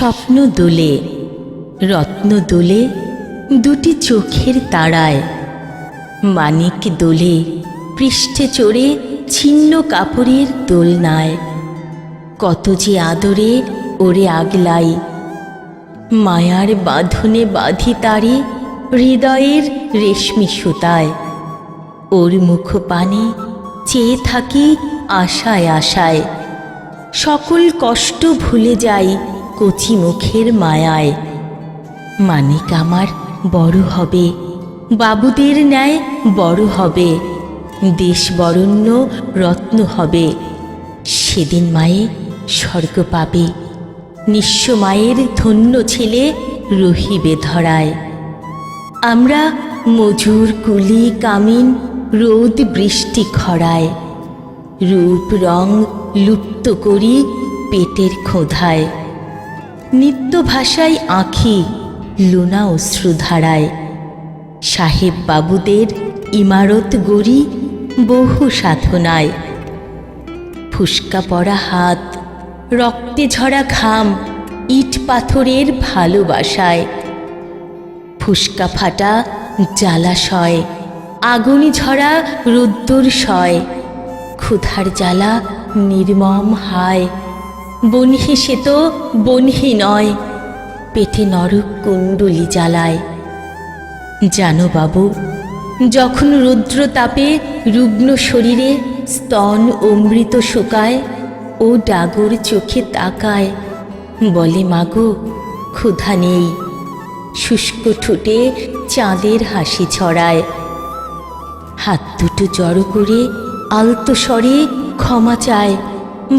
স্বপ্ন দোলে, রত্ন দোলে, দুটি চোখের তারায়। মানিক দোলে, পৃষ্ঠে চড়ে ছিন্ন কাপড়ের দোলনায়। কত যে আদরে ওরে আগলাই, মায়ার বাঁধনে বাঁধি তারে হৃদয়ের রেশমি সুতায়। ওর মুখ পানে চেয়ে থাকি আশায় আশায়। সকল কষ্ট ভুলে যাই কচি মুখের মায়ায়। মানিক আমার বড় হবে, বাবুদের ন্যায় বড় হবে দেশ বরণ্য রত্ন হবে। সেদিন মায়ে স্বর্গ পাবে, নিঃস্ব মায়ের ধন্য ছেলে রহিবে ধরায়। আমরা মজুর কুলি কামিন রোদ বৃষ্টি খরায়, রূপ রং লুপ্ত করি পেটের ক্ষোধায় নিত্য ভাষায় আঁখি, লুনা অশ্রুধারায় সাহেব বাবুদের ইমারত গড়ি বহু সাধনায়। ফুসকা পড়া হাত, রক্তে ঝরা ঘাম, ইট পাথরের ভালোবাসায়। ফুসকা ফাটা জ্বালাশয়, আগুনি ঝরা রুদ্দুর শয়। ক্ষুধার জ্বালা নির্মম হায়। বনহি সে তো বনহি নয়, পেটে নরক কুণ্ডলি জ্বালায়। জানো বাবু, যখন রুদ্র তাপে রুগ্ন শরীরে স্তন অমৃত শোকায় ও ডাগর চোখে তাকায়, বলে, মাগো, ক্ষুধা নেই। শুষ্ক ঠোঁটে চাঁদের হাসি ছড়ায়। হাত দুটো জড়ো করে আলতো স্বরে ক্ষমা চায়,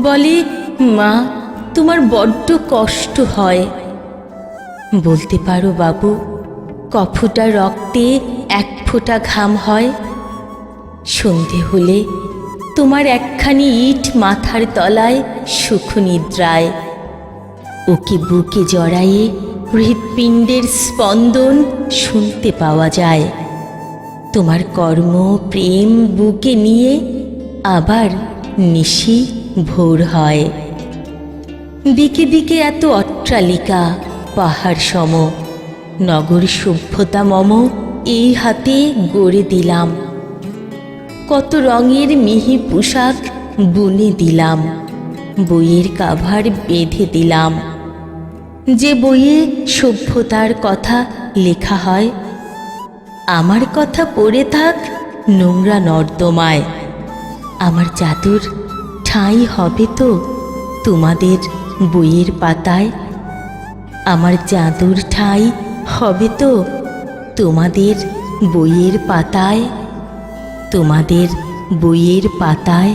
বলে, মা তোমার বড্ড কষ্ট হয়। বলতে পারো বাবু, কফুটা রক্তে এক ফোঁটা ঘাম হয়। সন্ধে হলে তোমার একখানি ইট মাথার তলায় সুখ নিদ্রায় ওকে বুকে জড়ায়ে হৃৎপিণ্ডের স্পন্দন শুনতে পাওয়া যায়। তোমার কর্ম, প্রেম বুকে নিয়ে আবার নিশি ভোর হয়। দিকে দিকে এত অট্টালিকা, পাহাড় সম। নগর সভ্যতা মম এই হাতে গড়ে দিলাম। কত রঙের মিহি পোশাক বুনে দিলাম। বইয়ের কাভার বেঁধে দিলাম। যে বইয়ে সভ্যতার কথা লেখা হয়, আমার কথা পড়ে থাক নোংরা নর্দমায়। আমার জাদুর ঠাঁই হবে তো তোমাদের বইয়ের পাতায় আমার জাদুর ঠাঁই হবে তো তোমাদের বইয়ের পাতায় তোমাদের বইয়ের পাতায়